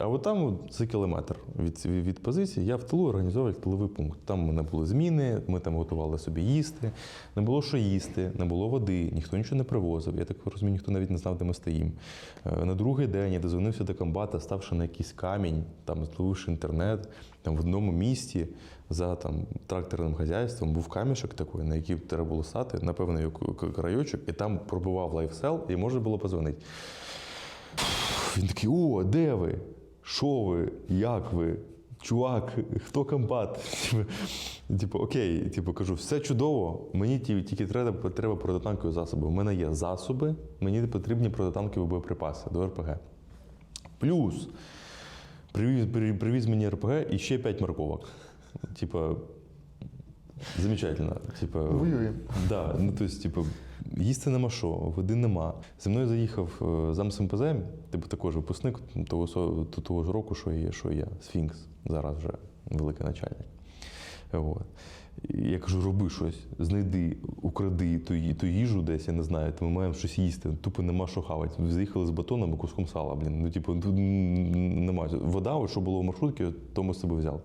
А от там за кілометр від, від позиції я в тилу організовував тиловий пункт. Там мене були зміни, ми там готували собі їсти. Не було що їсти, не було води, ніхто нічого не привозив. Я так розумію, ніхто навіть не знав, де ми стоїмо. Е, На другий день я дозвонився до комбата, ставши на якийсь камінь, там зловивши інтернет, там в одному місті за там тракторним хазяйством був камішок такий, на який треба було стати, напевно, крайочок, і там пробував лайфсел, і можна було позвонити. Він такий: о, де ви? Що ви? Як ви? Чувак, хто комбат? Типу, окей, типу, кажу, все чудово, мені тільки треба, треба протитанкові засоби. У мене є засоби, мені потрібні протитанкові боєприпаси до РПГ. Плюс привіз, привіз мені РПГ і ще 5 морковок. Типа, замечательно. Типа, Воюємо. Да, ну то есть, типу, їсти нема що, води нема. Зі мною заїхав е, зам СМПЗ, типу також випускник того, того ж року, що є, що я, Сфінкс, зараз вже великий начальник. От. Я кажу, роби щось, знайди, укради ту, ту їжу десь, я не знаю, то ми маємо щось їсти. Тупо нема що хавати. Заїхали з батоном і куском сала, блін. Ну, типу, нема. Вода, що було в маршрутці, то ми з собою взяли.